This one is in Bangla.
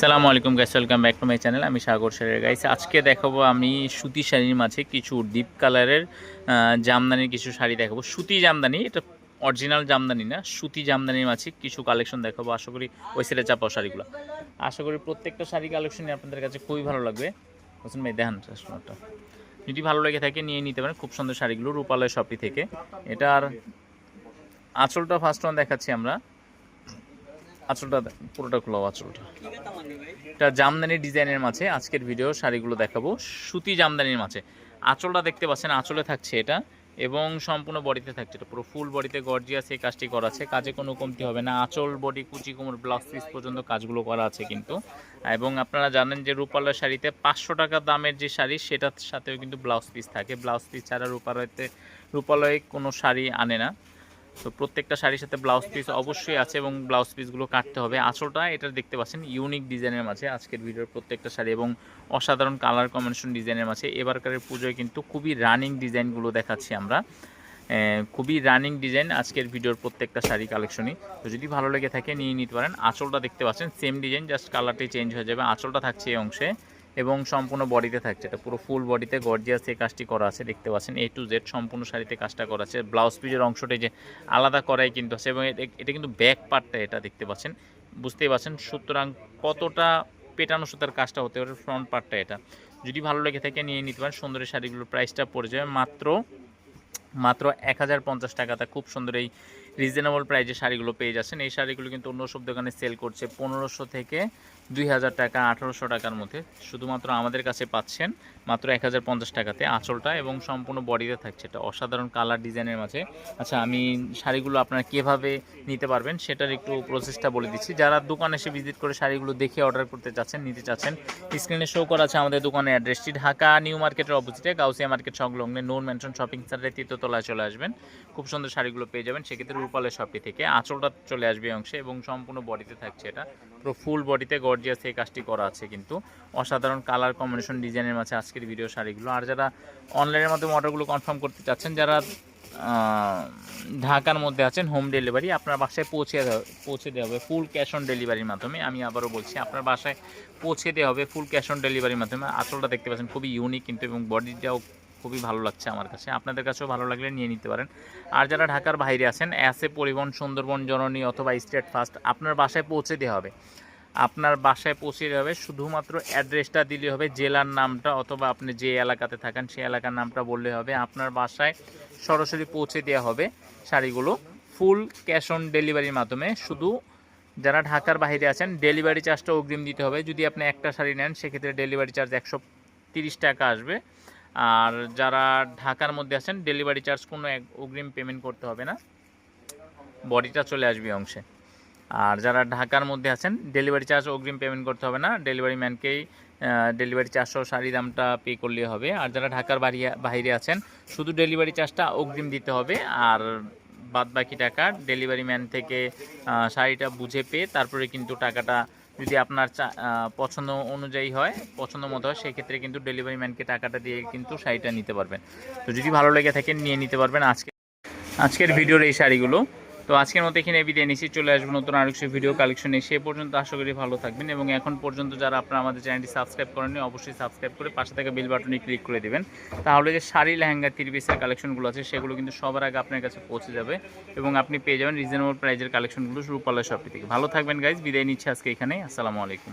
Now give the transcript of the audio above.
সালামু আলাইকুম guys welcome back to my channel আমি সাগর শাড়ির গাইস আজকে দেখাবো আমি সুতি শাড়ির মাঝে কিছু ডিপ কালারের জামদানির কিছু শাড়ি দেখাবো। সুতি জামদানি, এটা অরিজিনাল জামদানি না, সুতি জামদানির মাঝে কিছু কালেকশন দেখাবো। আশা করি ওই সেটে চাপাও শাড়িগুলো। আশা করি প্রত্যেকটা শাড়ি কালেকশনই আপনাদের কাছে খুবই ভালো লাগবে। হোসেন ভাই? দেখান কাস্টমারটা যদি ভালো লেগে থাকে, নিয়ে নিতে পারেন। খুব সুন্দর শাড়িগুলো রূপালয় শপি থেকে। এটার আঁচলটা ফার্স্ট ওয়ান দেখাচ্ছি আমরা। আঁচলটা পুরোটা খোলা আঁচলটা। এটা জামদানি ডিজাইনের মাঝে আজকের ভিডিও শাড়িগুলো দেখাবো। সুতি জামদানির মাঝে আঁচলটা দেখতে পাচ্ছেন, আঁচলে থাকছে এটা এবং সম্পূর্ণ বডিতে থাকছে এটা। পুরো ফুল বডিতে গর্জিয়াস এই কাজটি করা আছে। কাজে কোনো কমতি হবে না। আঁচল বডি কুচি, কোমর ব্লাউজ পিস পর্যন্ত কাজগুলো করা আছে কিন্তু। এবং আপনারা জানেন যে রূপালয় শাড়িতে পাঁচশো টাকা দামের যে শাড়ি, সেটার সাথেও কিন্তু ব্লাউজ পিস থাকে। ব্লাউজ পিস ছাড়া রূপালয়তে, রূপালয়ে কোনো শাড়ি আনে না। তো প্রত্যেকটা শাড়ির সাথে ব্লাউজ পিস অবশ্যই আছে এবং ব্লাউজ পিসগুলো কাটতে হবে। আঁচলটা এটা দেখতে পাচ্ছেন ইউনিক ডিজাইনের মাঝে আজকের ভিডিওর প্রত্যেকটা শাড়ি এবং অসাধারণ কালার কম্বিনেশন ডিজাইনের মাঝে। এবারকারের পুজোয় কিন্তু খুবই রানিং ডিজাইনগুলো দেখাচ্ছি আমরা। খুবই রানিং ডিজাইন আজকের ভিডিওর প্রত্যেকটা শাড়ি কালেকশনই তো যদি ভালো লেগে থাকে, নিয়ে নিতে পারেন। আঁচলটা দেখতে পাচ্ছেন সেম ডিজাইন জাস্ট কালারটি চেঞ্জ হয়ে যাবে। আঁচলটা থাকছে এই অংশে। এবং সম্পূর্ণ বডিতে থাকছে। এটা পুরো ফুল বডিতে গর্জিয়াস এই কাজটি করা আছে, দেখতে পাচ্ছেন। এ টু জেড সম্পূর্ণ শাড়িতে কাজটা করা আছে। ব্লাউজ পিসের অংশটি যে আলাদা করাই কিন্তু আছে এবং এটা- কিন্তু ব্যাক পার্টটা এটা দেখতে পাচ্ছেন। বুঝতেই পারছেন সুতরাং কতটা পেটানো সুতার কাজটা হতে পারে ফ্রন্ট পার্টটা এটা। যদি ভালো লেগে থাকে নিয়ে নিতে পারেন। সুন্দর এই শাড়িগুলোর প্রাইসটা পড়ে যাবে। মাত্র মাত্র এক হাজার পঞ্চাশ টাকাতে খুব সুন্দর এই রিজনেবল প্রাইজে শাড়িগুলো পেয়ে যাচ্ছেন। এই শাড়িগুলো কিন্তু অন্য সব দোকানে সেল করছে পনেরোশো থেকে দুই হাজার টাকা, আঠারোশো টাকার মধ্যে। শুধুমাত্র আমাদের কাছে পাচ্ছেন মাত্র এক হাজার পঞ্চাশ টাকাতে আঁচলটা এবং সম্পূর্ণ বডিতে থাকছে এটা। অসাধারণ কালার ডিজাইনের মাঝে। আচ্ছা আমি শাড়িগুলো আপনারা কীভাবে নিতে পারবেন সেটার একটু প্রসেসটা বলে দিচ্ছি। যারা দোকানে এসে ভিজিট করে শাড়িগুলো দেখে অর্ডার করতে চাচ্ছেন, নিতে চাচ্ছেন স্ক্রিনে শো করা আছে আমাদের দোকানের অ্যাড্রেসটি ঢাকা নিউ মার্কেটের অপোজিটে গাউসিয়া মার্কেট সংলগ্নে নোন ম্যানশন শপিং সেন্টারের তৃতীয়তলায় চলে আসবেন। খুব সুন্দর শাড়িগুলো পেয়ে যাবেন। সেক্ষেত্রে রূপালের শপটি থেকে আঁচলটা চলে আসবে অংশে এবং সম্পূর্ণ বডিতে থাকছে এটা। পুরো ফুল বডিতে গর্জিয়াস এই কাজটি করা আছে কিন্তু। অসাধারণ কালার কম্বিনেশন ডিজাইনের মাঝে আজকের ভিডিও শাড়িগুলো। আর যারা অনলাইনের মাধ্যমে অর্ডারগুলো কনফার্ম করতে চাচ্ছেন, যারা ঢাকার মধ্যে আছেন হোম ডেলিভারি আপনার বাসায় পৌঁছে পৌঁছে দেওয়া হবে ফুল ক্যাশ অন ডেলিভারির মাধ্যমে। আমি আবারও বলছি, আপনার বাসায় পৌঁছে দেওয়া হবে ফুল ক্যাশ অন ডেলিভারির মাধ্যমে। আঁচলটা দেখতে পাচ্ছেন, খুবই ইউনিক কিন্তু এবং বডিটাও খুবই ভালো লাগছে আমার কাছে। আপনাদের কাছেও ভালো লাগলে নিয়ে নিতে পারেন। আর যারা ঢাকার বাইরে আছেন অ্যাসে পরিবহন, সুন্দরবন, জননী অথবা স্টেট ফাস্ট আপনার বাসায় পৌঁছে দেওয়া হবে। আপনার বাসায় পৌঁছে দেওয়া হবে, শুধুমাত্র অ্যাড্রেসটা দিলে হবে, জেলার নামটা অথবা আপনি যে এলাকাতে থাকেন, সেই এলাকার নামটা বললে হবে। আপনার বাসায় সরাসরি পৌঁছে দেওয়া হবে শাড়িগুলো ফুল ক্যাশ অন ডেলিভারির মাধ্যমে। শুধু যারা ঢাকার বাইরে আছেন ডেলিভারি চার্জটা অগ্রিম দিতে হবে। যদি আপনি একটা শাড়ি নেন, সেক্ষেত্রে ডেলিভারি চার্জ একশো টাকা আসবে। আর যারা ঢাকার মধ্যে আছেন ডেলিভারি চার্জ কোনো অগ্রিম পেমেন্ট করতে হবে না। বডিটা চলে আসবে অংশে। আর যারা ঢাকার মধ্যে আছেন ডেলিভারি চার্জ অগ্রিম পেমেন্ট করতে হবে না। ডেলিভারি ম্যানকেই ডেলিভারি চার্জসহ শাড়ি দামটা পে করলে হবে। আর যারা ঢাকার বাড়ি বাইরে আছেন, শুধু ডেলিভারি চার্জটা অগ্রিম দিতে হবে। আর বাদ বাকি টাকা ডেলিভারি ম্যান থেকে শাড়িটা বুঝে পেয়ে তারপরে কিন্তু টাকাটা যদি আপনার পছন্দ অনুযায়ী হয়, পছন্দ মতো হয়, সেক্ষেত্রে কিন্তু ডেলিভারি ম্যানকে টাকাটা দিয়ে কিন্তু শাড়িটা নিতে পারবেন। তো যদি ভালো লেগে থাকে, নিয়ে নিতে পারবেন আজকে। আজকের ভিডিওর এই শাড়িগুলো। তো আজকের মতো এখানে বিদায় নিচ্ছি, চলে আসব নতুন আরেক ভিডিও কালেকশনে সে পর্যন্ত আশা করি ভালো থাকবেন এবং এখন পর্যন্ত যারা আপনারা আমাদের চ্যানেলটি সাবস্ক্রাইব করেননি, অবশ্যই সাবস্ক্রাইব করে পাশে থাকা বেল বাটনে ক্লিক করে দেবেন। তাহলে যে শাড়ি, লেহেঙ্গা তির পিসের কালেকশনগুলো আছে, সেগুলো কিন্তু সবার আগে আপনার কাছে পৌঁছে যাবে এবং আপনি পেয়ে যাবেন রিজনেবল প্রাইজের কালেকশনগুলো রূপালয় শপটি থেকে। ভালো থাকবেন গাইজ বিদায় নিচ্ছি আজকে এখানে আসসালামু আলাইকুম।